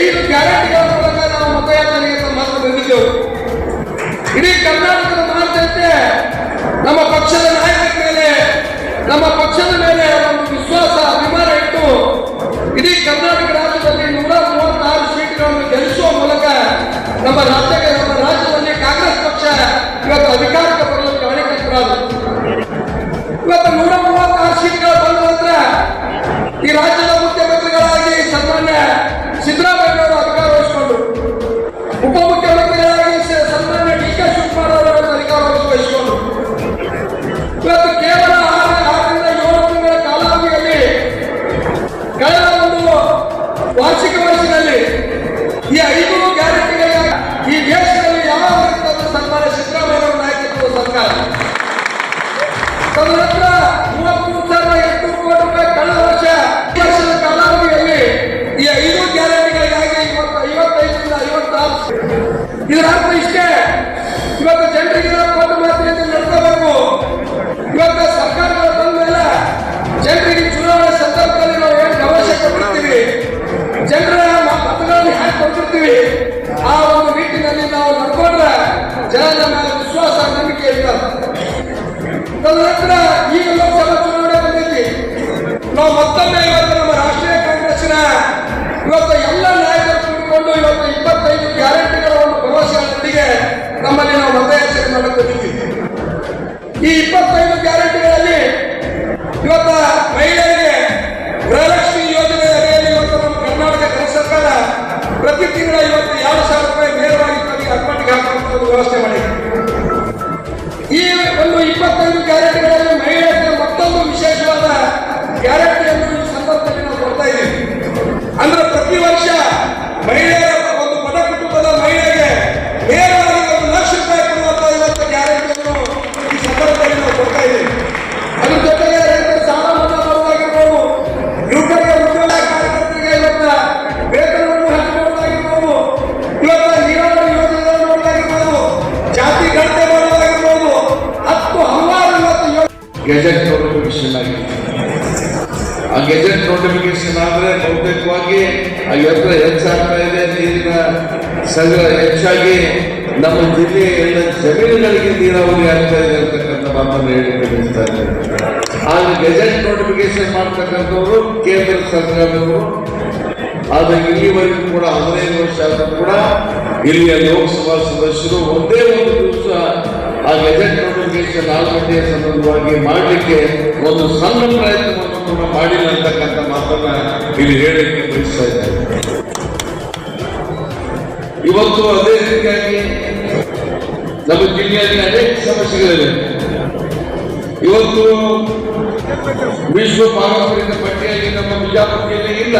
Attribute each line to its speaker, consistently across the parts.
Speaker 1: ಐದು ಗ್ಯಾರಂಟಿಗಳ ಮೂಲಕ ನಾವು ಮತಯಾಚನೆಗೆ ಮಾತ್ರ ಬಂದಿದ್ದೆವು. ಇಡೀ ಕರ್ನಾಟಕದ ಮಹಾಜನತೆ ನಮ್ಮ ಪಕ್ಷದ ನಾಯಕರ ಮೇಲೆ, ನಮ್ಮ ಪಕ್ಷದ ಮೇಲೆ ಒಂದು ವಿಶ್ವಾಸ, ಅಭಿಮಾನ ಇಟ್ಟು ಇಡೀ ಕರ್ನಾಟಕ ರಾಜ್ಯದಲ್ಲಿ ನೂರ ಮೂವತ್ತಾರು ಸೀಟ್ಗಳನ್ನು ಗೆಲ್ಲಿಸುವ ಮೂಲಕ ನಮ್ಮ ರಾಜ್ಯಕ್ಕೆ, ನಮ್ಮ ರಾಜ್ಯದಲ್ಲಿ ಕಾಂಗ್ರೆಸ್ ಪಕ್ಷ ಇವತ್ತು ಅಧಿಕಾರಕ್ಕೆ ಬರಲು ಕಾರಣಕರ್ತರಾದರು ಇವತ್ತು ನೂರ ತದನಂತರ ಈಗ ಲೋಕಸಭಾ ಚುನಾವಣೆ ಬಂದೈತಿ ನಾವು ಮತ್ತೊಮ್ಮೆ ಇವತ್ತು ನಮ್ಮ ರಾಷ್ಟ್ರೀಯ ಕಾಂಗ್ರೆಸ್ನ ಇವತ್ತು ಎಲ್ಲ ನಾಯಕರು ಕೂಡಿಕೊಂಡು ಇವತ್ತು ಇಪ್ಪತ್ತೈದು ಗ್ಯಾರಂಟಿಗಳ ಒಂದು ಭರವಸೆಗಳೊಂದಿಗೆ ನಮ್ಮಲ್ಲಿ ನಾವು ಮತಯಾಚನೆ ಮಾಡಕ್ಕೆ ಬಂದಿದ್ದೀವಿ ಈ ಇಪ್ಪತ್ತೈದು ಗ್ಯಾರಂಟಿಗಳಲ್ಲಿ ಇಪ್ಪತ್ತೈದು
Speaker 2: ಎತ್ತರ ಹೆಚ್ಚಾಗ್ತಾ ಇದೆ ನೀರಿನ ಸಂಗ್ರಹ ಹೆಚ್ಚಾಗಿ ನಮ್ಮ ಜಿಲ್ಲೆಯ ಎಲ್ಲ ಜಮೀನುಗಳಿಗೆ ನೀರಾವರಿ ಆಗ್ತಾ ಇದೆ ಅಂತಕ್ಕಂಥ ಮಾತನ್ನು ಹೇಳಿ ಬಯಸ್ತಾ ಇದ್ದೇನೆ ಆದ್ರೆ ಗೆಜೆಟ್ ನೋಟಿಫಿಕೇಶನ್ ಮಾಡ್ತಕ್ಕಂಥವ್ರು ಕೇಂದ್ರ ಸರ್ಕಾರದವರು. ಆದರೆ ಇಲ್ಲಿವರೆಗೂ ಕೂಡ ಹದಿನೈದು ವರ್ಷ ಆದರೂ ಕೂಡ ಇಲ್ಲಿಯ ಲೋಕಸಭಾ ಸದಸ್ಯರು ಒಂದೇ ಒಂದು ದಿವಸ ಆ ಗೆಜೆಟ್ ನೋಟಿಫಿಕೇಶನ್ ಆಲ್ಮಟ್ಟಿಯ ಸಂದರ್ಭವಾಗಿ ಮಾಡಲಿಕ್ಕೆ ಒಂದು ಸಣ್ಣ ಪ್ರಯತ್ನವನ್ನು ಕೂಡ ಮಾಡಿಲ್ಲ ಅಂತಕ್ಕಂಥ ಮಾತನ್ನ ಇಲ್ಲಿ ಹೇಳಲಿಕ್ಕೆ ಬಯಸ್ತಾ ಇದ್ದಾರೆ ಇವತ್ತು ಅದೇ ರೀತಿಯಾಗಿ ನಮ್ಮ ಜಿಲ್ಲೆಯಲ್ಲಿ ಅನೇಕ ಸಮಸ್ಯೆಗಳಿವೆ. ಇವತ್ತು ವಿಶ್ವ ಪಾರಂಪರಿಕ ಪಟ್ಟಿಯಲ್ಲಿ ನಮ್ಮ ಬಿಜಾಪುರ ಇಲ್ಲ.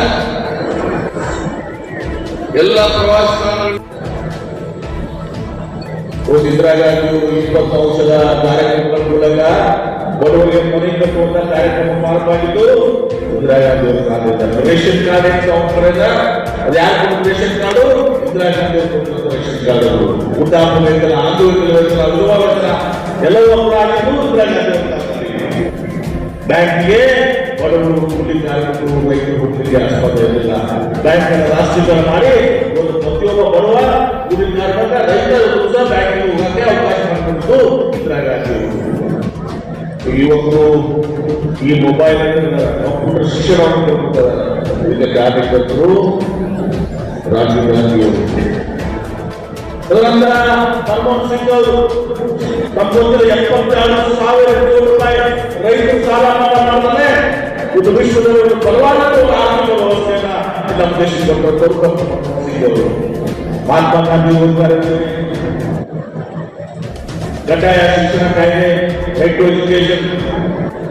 Speaker 2: ಎಲ್ಲ ಪ್ರವಾಸ
Speaker 3: ಇಂದಿರಾ ಗಾಂಧಿ ಇಪ್ಪತ್ತು ಔಷಧ ಕಾರ್ಯಕ್ರಮಗಳ ಮೂಲಕ ಬಡವರಿಗೆ ಮನೆ ಕಟ್ಟುವಂತ ಕಾರ್ಯಕ್ರಮ ಪ್ರಾರಂಭವಾಗಿದ್ದು ಇಂದಿರಾ ಗಾಂಧಿ ರೇಷನ್ ಕಾರ್ಡ್ ಅಂತ ಅವ್ರ ಅದು ಕೊಟ್ಟು ration card? Indira Gandhi ration card ಅವರು. ಊಟಾಪ ವೇತನ ಆಂದೋಲನ ವೇತನ ಎಲ್ಲವೂ ಆಗಿದ್ದು ಇಂದಿರಾ ಗಾಂಧಿ ಬ್ಯಾಂಕ್ಗೆ ಬಡವರು ಇರಲಿಲ್ಲ ಬ್ಯಾಂಕ್ ರಾಷ್ಟ್ರೀಕರಣ ಮಾಡಿ, ಒಂದು ಪ್ರತಿಯೊಬ್ಬ ಬರುವ ಕೂಲಿ ಯುವಕರು ಈ ಮೊಬೈಲ್ ಕಂಪ್ಯೂಟರ್ ಇದಕ್ಕೆ ಕಾರ್ಯಕರ್ತರು ರಾಜೀವ್ ಗಾಂಧಿ ಅವರು. ತದನಂತರ ಮನಮೋಹನ್ ಸಿಂಗ್ ಅವರು ನಮ್ಮೊಂದಿಗೆ ಎಪ್ಪತ್ತೆರಡು ಸಾವಿರ ರೂಪಾಯಿ ರೈತರು ಸಾಲ ಮನ್ನಾ ಇದು ವಿಶ್ವದ ಒಂದು ನಮ್ಮ ದೇಶಕ್ಕೆ ಮಹಾತ್ಮ ಗಾಂಧಿ ಕಡ್ಡಾಯ ಶಿಕ್ಷಣ ಕಾಯ್ದೆ to education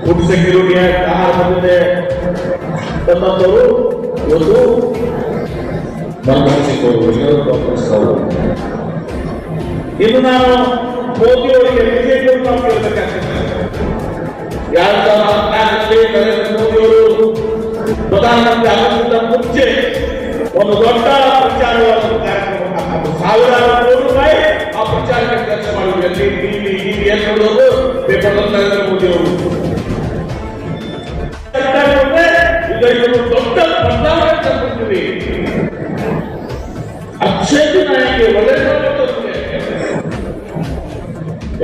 Speaker 3: food security act ಆಹಾರ ಭದ್ರತೆ ತಂದಂತವರು ಇವತ್ತು ಮನಮೋಹನ್ ಸಿಂಗ್ ಅವರು ಕಾಂಗ್ರೆಸ್ ಅವರು ಇನ್ನು ನಾನು ಮೋದಿ ಅವರಿಗೆ ಬಿಜೆಪಿ ನಾವು ಕೇಳಬೇಕಾಗ್ತದೆ. ಎರಡ್ ಸಾವಿರದ ಹದಿನಾಲ್ಕರಲ್ಲಿ ನರೇಂದ್ರ ಮೋದಿ ಅವರು ಪ್ರಧಾನಮಂತ್ರಿ ಆಗೋದಕ್ಕಿಂತ ಮುಂಚೆ ಒಂದು ದೊಡ್ಡ ಪ್ರಚಾರವಾದ ಕಾರ್ಯಕ್ರಮ. ಸಾವಿರಾರು ಕೋಟಿ ರೂಪಾಯಿ ಆ ಪ್ರಚಾರಕ್ಕೆ ಖರ್ಚು ಮಾಡುವುದರಲ್ಲಿ ಟಿವಿ ಟಿವಿ ಎಲ್ಲ ನೋಡೋದು. ಪೇಪರ್ ನರೇಂದ್ರ ಮೋದಿ ಅವರು. ಇವರು ದೊಡ್ಡ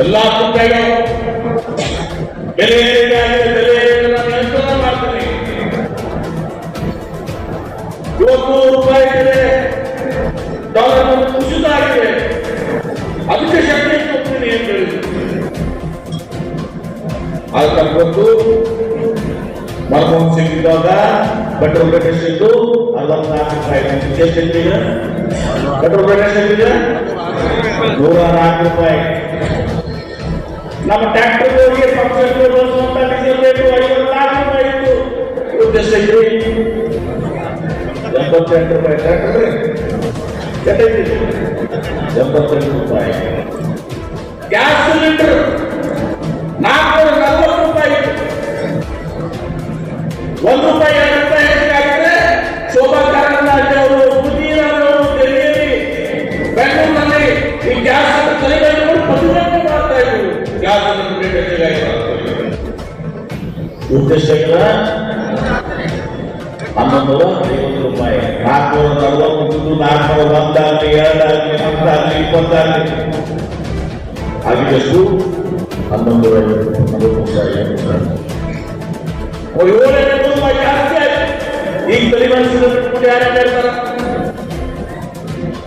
Speaker 3: ಎಲ್ಲಾ ಬಂದು ಮನಮೋಹನ್ ಸಿಂಗ್ ಇದ್ದಾಗ ಪೆಟ್ರೋಲ್ ರೇಟ್ ಎಷ್ಟಿತ್ತು ಅರವತ್ನಾಲ್ಕು ರೂಪಾಯಿ. ಎಷ್ಟಿದೆ? ಪೆಟ್ರೋಲ್ ರೇಟ್ ಎಷ್ಟಿದೆ? ನೂರ ನಾಲ್ಕು ರೂಪಾಯಿ. ನಮ್ಮ ಟ್ಯಾಕ್ಟರ್ ಪಕ್ಷಕ್ಕೆ ಬಳಸುವಂತ ರೂಪಾಯಿ ಇತ್ತು. ಎಷ್ಟೈತಿ ಎಂಬತ್ತೆಂಟು ರೂಪಾಯಿ ಟ್ಯಾಕ್ಟರ್ ಎಂಬತ್ತೆಂಟು ರೂಪಾಯಿ. ಗ್ಯಾಸ್ ಸಿಲಿಂಡರ್ ಒಂದು ರೂಪಾಯಿ ಎರಡು ರೂಪಾಯಿ ಹೆಚ್ಚಾಗಿದೆ. ಶೋಭಾ ಕಾರಣ ಅವರು ಸುಧೀರ್ ಅವರು ಬೆಂಗಳೂರಿನಲ್ಲಿ ಈ ಗ್ಯಾಸ್ ತಲೆಗಳನ್ನು ಪ್ರತಿಭಟನೆ ಮಾಡ್ತಾ ಇದ್ರು ಗ್ಯಾಸ್ ಅನ್ನು ರೇಟ್ ಹೆಚ್ಚಾಗಿದೆ ಉದ್ದೇಶ ಇಲ್ಲ ಹನ್ನೊಂದು, ಐವತ್ತು ರೂಪಾಯಿ. ನಾಲ್ಕುನೂರ ನಲವತ್ತು ನಾಲ್ಕುನೂರ ಒಂದಾಗಲಿ, ಎರಡಾಗಲಿ ಹತ್ತಾಗಲಿ ಇಪ್ಪತ್ತಾಗಲಿ. ಆಗಿದಷ್ಟು ಹನ್ನೊಂದು ನಲವತ್ತು ರೂಪಾಯಿ.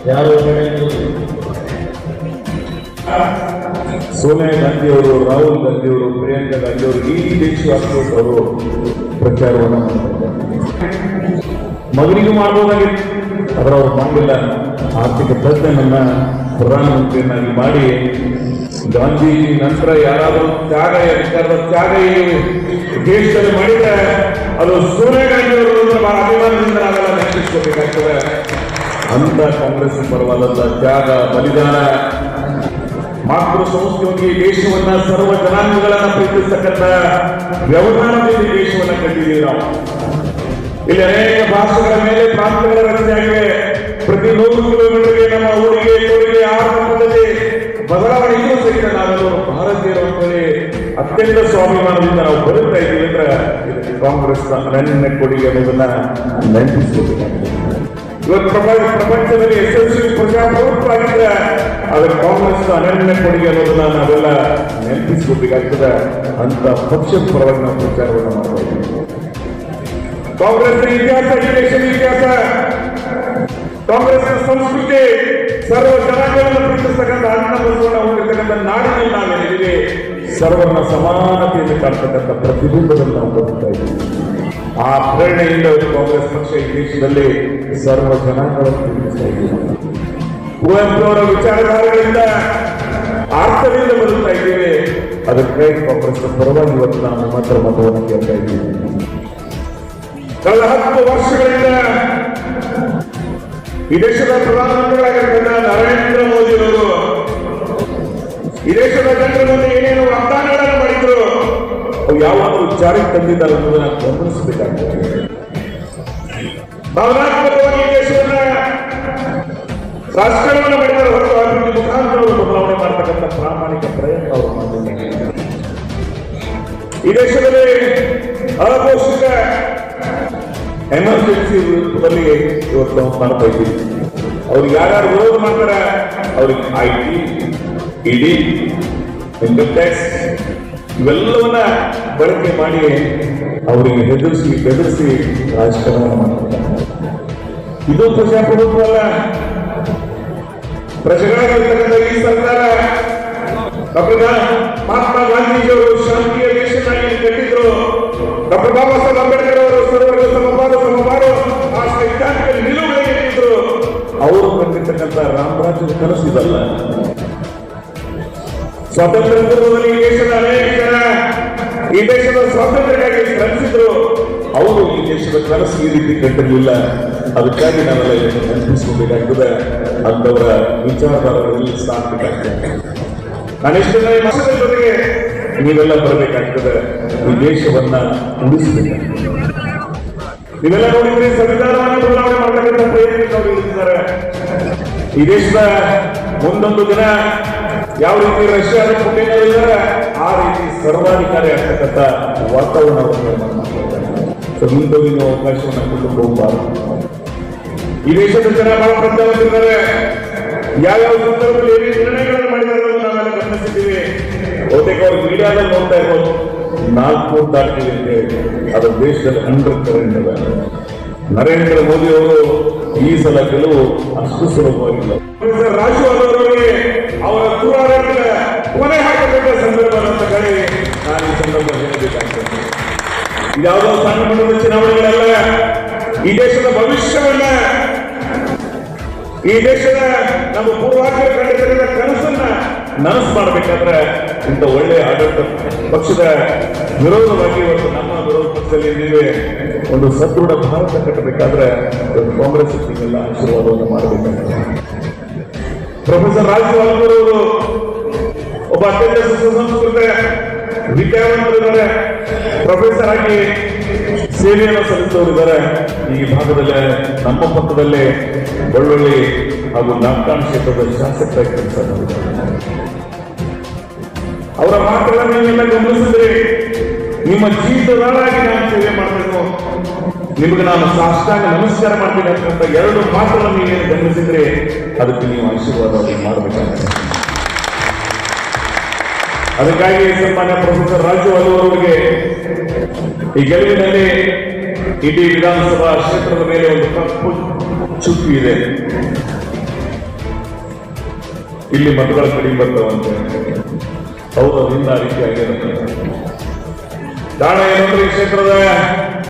Speaker 3: ಯಾರು
Speaker 4: ಸೋನಿಯಾ ಗಾಂಧಿ ಅವರು ರಾಹುಲ್ ಗಾಂಧಿ ಅವರು ಪ್ರಿಯಾಂಕಾ ಗಾಂಧಿ ಅವರು ಈ ದೇಶವಾಸಿಗಳು ಅವರು ಪ್ರಚಾರವನ್ನು. ಮಗನಿಗೂ ಮಾಡಬಹುದಾಗಿತ್ತು ಆದರೆ ಅವ್ರು ಮಾಡಿಲ್ಲ ಆರ್ಥಿಕ ತಜ್ಞನನ್ನ ಪ್ರಧಾನಮಂತ್ರಿಯನ್ನಾಗಿ ಮಾಡಿ ಗಾಂಧಿ ನಂತರ ಯಾರಾದರೂ ತ್ಯಾಗ ವಿಚಾರದ ತ್ಯಾಗ ದೇಶದಲ್ಲಿ ಮಾಡಿದ್ರೆ ಅದು ಬಹಳ ಅಭಿಮಾನದಿಂದ ನಾವೆಲ್ಲ ರಕ್ಷಿಸ್ಕೋಬೇಕಾಗ್ತದೆ ಅಂತ ಕಾಂಗ್ರೆಸ್ ಪರವಾದಂತ ತ್ಯಾಗ, ಬಲಿದಾನ, ಮಾತೃ ಸಂಸ್ಕೃತಿ, ದೇಶವನ್ನ ಸರ್ವ ಜನಾಂಗಗಳನ್ನ ಪ್ರೀತಿಸ್ತಕ್ಕಂಥ ವ್ಯವಧಾನದಲ್ಲಿ ದೇಶವನ್ನ ಕಂಡಿದ್ದೀವಿ ನಾವು. ಇಲ್ಲಿ ಅನೇಕ ಭಾಷೆಗಳ ಮೇಲೆ ಪ್ರಾಂತಗಳ ರಚನೆಯಾಗಿವೆ ಪ್ರತಿ ನೂರು ಕಿಲೋಮೀಟರ್ಗೆ ನಮ್ಮ ಊರಿಗೆ ತೋರಿಗೆ ಆಹಾರ ಪದ್ಧತಿ ಬದಲಾವಣೆ ಸಹಿತ ನಾವೆಲ್ಲರೂ ಭಾರತೀಯರು ಅಂತೇಳಿ ಅತ್ಯಂತ ಸ್ವಾಭಿಮಾನದಿಂದ ನಾವು ಬರುತ್ತಾ ಇದ್ದೀವಿ ಅಂದ್ರೆ ಕಾಂಗ್ರೆಸ್ ಅನನ್ಯ ಕೊಡುಗೆ ಅನ್ನೋದನ್ನ ನೆನಪಿಸ್ಕೋಬೇಕಾಗ್ತದೆ ಇವತ್ತು ಪ್ರಪಂಚ ಪ್ರಪಂಚದಲ್ಲಿ ಯಶಸ್ವಿ ಪ್ರಜಾಪ್ರಭುತ್ವ ಆಗಿದ್ರೆ ಅದಕ್ಕೆ ಕಾಂಗ್ರೆಸ್ ಅನನ್ಯ ಕೊಡುಗೆ ಅನ್ನೋದನ್ನ ನಾವೆಲ್ಲ ನೆನಪಿಸ್ಕೋಬೇಕಾಗ್ತದೆ ಅಂತ ಪಕ್ಷದ ಪರವಾಗಿ ನಾವು ಪ್ರಚಾರವನ್ನು ಮಾಡ್ತಾ ಇದ್ದೀವಿ. ಕಾಂಗ್ರೆಸ್ನ ಇತಿಹಾಸ ಈ ಇತಿಹಾಸ, ಕಾಂಗ್ರೆಸ್ನ ಸಂಸ್ಕೃತಿ, ಸರ್ವ ಜನಾಂಗಗಳನ್ನು ಪ್ರೀತಿಸ್ತಕ್ಕಂಥ ಅನ್ನ ಬಸವಣ್ಣ ಹೊಂದಿರತಕ್ಕಂಥ ನಾಡಿನಲ್ಲಿ ನಾವೇನಿದ್ದೀವಿ ಸರ್ವರ್ಣ ಸಮಾನತೆಯನ್ನು ಕಾಣ್ತಕ್ಕಂತ ಪ್ರತಿಬಿಂಬದಲ್ಲಿ ನಾವು ಬದುಕ್ತಾ ಇದ್ದೀವಿ. ಆ ಪ್ರೇರಣೆಯಿಂದ ಕಾಂಗ್ರೆಸ್ ಪಕ್ಷ ಈ ದೇಶದಲ್ಲಿ ಸರ್ವ ಜನಾಂಗವನ್ನು ಪ್ರೀತಿಸ್ತಾ ಇದ್ದೀವಿ ವಿಚಾರಧಾರೆಗಳಿಂದ ಆರ್ಥದಿಂದ ಬದುಕ್ತಾ ಇದ್ದೇವೆ. ಅದಕ್ಕೆ ಕಾಂಗ್ರೆಸ್ ಪರವಾಗಿ ಇವತ್ತು ನಾವು ಮಾತ್ರ ಮತವನ್ನು ಕೇಳ್ತಾ ಇದ್ದೀವಿ. ಕಳೆದ ಹತ್ತು ವರ್ಷಗಳಿಂದ ಈ ದೇಶದ ಪ್ರಧಾನಮಂತ್ರಿಗಳಾಗಿರ್ತಕ್ಕಂಥ ನರೇಂದ್ರ ಮೋದಿ ಅವರು ಈ ದೇಶದ ಜನರ ಮುಂದೆ ಏನೇನು ವಾಗ್ದಾನಗಳನ್ನು ಮಾಡಿದ್ರು, ಅವು ಯಾವಾಗಲೂ ಜಾರಿಗೆ ತಂದಿದ್ದಾರೆ ಅನ್ನೋದನ್ನ ಗಮನಿಸಬೇಕಾಗ್ತದೆ ಭಾವನಾತ್ಮಕವಾಗಿ ದೇಶವನ್ನ ರಾಜಕಾರಣವನ್ನು ಮಾಡಿದರೆ ಹೊರತು ಅಭಿವೃದ್ಧಿ ಮುಖಾಂತರ ಬದಲಾವಣೆ ಮಾಡತಕ್ಕಂಥ ಪ್ರಾಮಾಣಿಕ ಪ್ರಯತ್ನ ಅವರು ಮಾಡಿದ್ದಾರೆ. ಈ ದೇಶದಲ್ಲಿ ಅಘೋಷಿತ ಎಮರ್ಜೆನ್ಸಿ ರೂಪದಲ್ಲಿ ಇವತ್ತು ನಾವು ಮಾಡ್ತಾ ಇದ್ದೀವಿ. ಅವ್ರಿಗೆ ಯಾರ್ಯಾರು ವಿರೋಧ ಮಾಡ್ತಾರೆ, ಅವ್ರಿಗೆ ಟಿ ಇಡಿ ಇನ್ಕಮ್ ಇವೆಲ್ಲವನ್ನ ಬಳಕೆ ಮಾಡಿ ಅವರಿಗೆ ಹೆದರಿಸಿ, ಬೆದರಿಸಿ ರಾಜಕಾರಣ ಮಾಡ್ತಾರೆ. ಇದು ಪ್ರಜಾಪ್ರಭುತ್ವ ಅಲ್ಲ ಪ್ರಜೆಗಳಾಗಿರ್ತಕ್ಕಂಥ ಈ ಸರ್ಕಾರ, ಡಾಕ್ಟರ್ ಮಹಾತ್ಮ ಗಾಂಧೀಜಿಯವರು ಶಾಂತಿಯ ದೇಶನಾಗಿ ಕಟ್ಟಿದ್ರು. ಡಾಕ್ಟರ್ ಬಾಬಾ ಸಾಹೇಬ್ ಅಂಬೇಡ್ಕರ್ ಅವರು ಸರ್ವರ್ಗ ಸಮಪಾದ ಸಮಪಾಡು ಆ ಸೈದ್ಧಾಂತಿಕ ನಿಲುವುಗಳಿಗೆ ಅವರು ಕಂಡಿರ್ತಕ್ಕಂಥ ರಾಮರಾಜ್ಯದ ಕನಸು ಇದಲ್ಲ. ಸ್ವಾತಂತ್ರ್ಯ ಪೂರ್ವದಲ್ಲಿ ಈ ದೇಶದ ಅನೇಕ ಈ ದೇಶದ ಸ್ವಾತಂತ್ರ್ಯಕ್ಕಾಗಿ ಶ್ರಮಿಸಿದ್ರು ಅವರು ಈ ದೇಶದ ಕನಸು ಈ ರೀತಿ ಕಟ್ಟಿರಲಿಲ್ಲ ಅದಕ್ಕಾಗಿ ನಾವೆಲ್ಲ ಇದನ್ನು ನೆನಪಿಸ್ಕೊಬೇಕಾಗ್ತದೆ. ಅಂತವರ ವಿಚಾರಧಾರೆಗಳಲ್ಲಿ ಇಷ್ಟೆಲ್ಲ ಈ ಮಸದ ಜೊತೆಗೆ ನೀವೆಲ್ಲ ಬರಬೇಕಾಗ್ತದೆ. ಈ ದೇಶವನ್ನ ಉಳಿಸಬೇಕಾಗ್ತದೆ. ನೀವೆಲ್ಲ ನೋಡಿದ್ರೆ ಸಂವಿಧಾನವನ್ನು ಬದಲಾವಣೆ ಮಾಡತಕ್ಕಂಥ ಪ್ರಯತ್ನ ಈ ದೇಶದ ಒಂದೊಂದು ದಿನ ಯಾವ ರೀತಿ ರಷ್ಯಾದ ಪುಟಿನ್ ಇದ್ದಾರೆ ಆ ರೀತಿ ಸರ್ವಾಧಿಕಾರಿ ಆಗ್ತಕ್ಕಂಥ ವಾತಾವರಣವನ್ನು ಸೊ ಇಂಥವ್ರಿಗೆ ನೀವು ಅವಕಾಶವನ್ನು ಕೊಟ್ಟು ಈ ದೇಶದ ಜನ ಬಹಳ ಪ್ರಜ್ಞಾವಂತಿದ್ದಾರೆ ಯಾವ್ಯಾವ ಸಂದರ್ಭದಲ್ಲಿ ಏನೇ ನಿರ್ಣಯಗಳನ್ನು ಮಾಡಿದ್ದಾರೆ ನಾವೆಲ್ಲ ಗಮನಿಸಿದ್ದೀವಿ. ಬಹುತೇಕ ಅವ್ರು ಮೀಡಿಯಾದಲ್ಲಿ ನೋಡ್ತಾ ಇರ್ಬೋದು. ನಾಲ್ಕು ದಾಟಿದೆ ಅಂತ ಹೇಳಿ. ಅದು ದೇಶದಲ್ಲಿ ಅಂಡರ್ ಕರೆಂಟ್ ಇದೆ. ನರೇಂದ್ರ ಮೋದಿ ಅವರು ಈ ಸಲ ಗೆಲುವು ಅಷ್ಟು ಸುಲಭವಾಗಿಲ್ಲ. ಪ್ರೊಫೆಸರ್ ರಾಜು ಅವರಿಗೆ ಅವರ ದೂರಾಡಳಿತ ಕೊನೆ ಹಾಕಬೇಕ ಸಂದರ್ಭ ಅಂತ ಕಡೆ ನಾನು ಈ ಸಂದರ್ಭ ಹೇಳಬೇಕಾಗ್ತದೆ. ಇದ್ಯಾವುದೋ ಸಣ್ಣ ಚುನಾವಣೆಗಳಲ್ಲ ಈ ದೇಶದ ಭವಿಷ್ಯವನ್ನ, ಈ ದೇಶದ ನಮ್ಮ ಪೂರ್ವಾಗ್ರ ಕಂಡಿದ್ದ ಕನಸನ್ನ ನನಸು ಮಾಡಬೇಕಾದ್ರೆ ಇಂಥ ಒಳ್ಳೆಯ ಆಡಳಿತ ಪಕ್ಷದ ವಿರೋಧವಾಗಿ ಇವತ್ತು ನಮ್ಮ ವಿರೋಧ ಪಕ್ಷದಲ್ಲಿ ಇದ್ದೀವಿ. ಒಂದು ಸದೃಢ ಭಾರತ ಕಟ್ಟಬೇಕಾದ್ರೆ ಕಾಂಗ್ರೆಸ್ ಇದಕ್ಕೆಲ್ಲ ಆಶೀರ್ವಾದವನ್ನು ಮಾಡಬೇಕಾಗ್ತದೆ ಪ್ರೊಫೆಸರ್ ರಾಜಗೋಪಾಲ್ ಅವರು ಒಬ್ಬ ಅತ್ಯಂತ ಸುಸಂಸ್ಕೃತ ವಿದ್ಯಾವಂತರಿದ್ದಾರೆ. ಪ್ರೊಫೆಸರ್ ಆಗಿ ಸೇವೆಯನ್ನು ಸಲ್ಲಿಸುವವರಿದ್ದಾರೆ ಈ ಭಾಗದಲ್ಲೇ ನಮ್ಮ ಪಕ್ಕದಲ್ಲೇ ಬಳ್ಳುಳ್ಳಿ ಹಾಗೂ ನಾಲ್ಕಾಣ್ ಕ್ಷೇತ್ರದ ಶಾಸಕರಾಗಿ ಕೆಲಸ ಅವರ ಮಾತುಗಳನ್ನು ನೀವೆಲ್ಲ ಗಮನಿಸಿದ್ರೆ ನಿಮ್ಮ ಜೀವಿತದಾಳಾಗಿ ನಾನು ಸೇವೆ ಮಾಡಬೇಕು. ನಿಮಗೆ ನಾನು ಸಾಷ್ಟಾಂಗ ನಮಸ್ಕಾರ ಮಾಡ್ತೀನಿ ಅಂತಕ್ಕಂಥ ಎರಡು ಮಾತುಗಳನ್ನು ನೀವೇನು ಗಮನಿಸಿದ್ರೆ ಅದಕ್ಕೆ ನೀವು ಆಶೀರ್ವಾದ ಮಾಡಬೇಕಾಗುತ್ತೆ. ಅದಕ್ಕಾಗಿ ಸನ್ಮಾನ್ಯ ಪ್ರೊಫೆಸರ್ ರಾಜು ಅವರವರಿಗೆ ಈ ಗೆಲುವಿನಲ್ಲಿ ಇಡೀ ವಿಧಾನಸಭಾ ಕ್ಷೇತ್ರದ ಮೇಲೆ ಒಂದು ಕಪ್ಪು ಚುಕ್ಕಿ ಇದೆ. ಇಲ್ಲಿ ಮತಗಳ ಕಡಿಮೆ ಬರ್ತಾವಂತೆ ಹೌದು ಅದರಿಂದ ಆ ರೀತಿ ಕಾರಣ ಏನಂದ್ರೆ ಈ ಕ್ಷೇತ್ರದ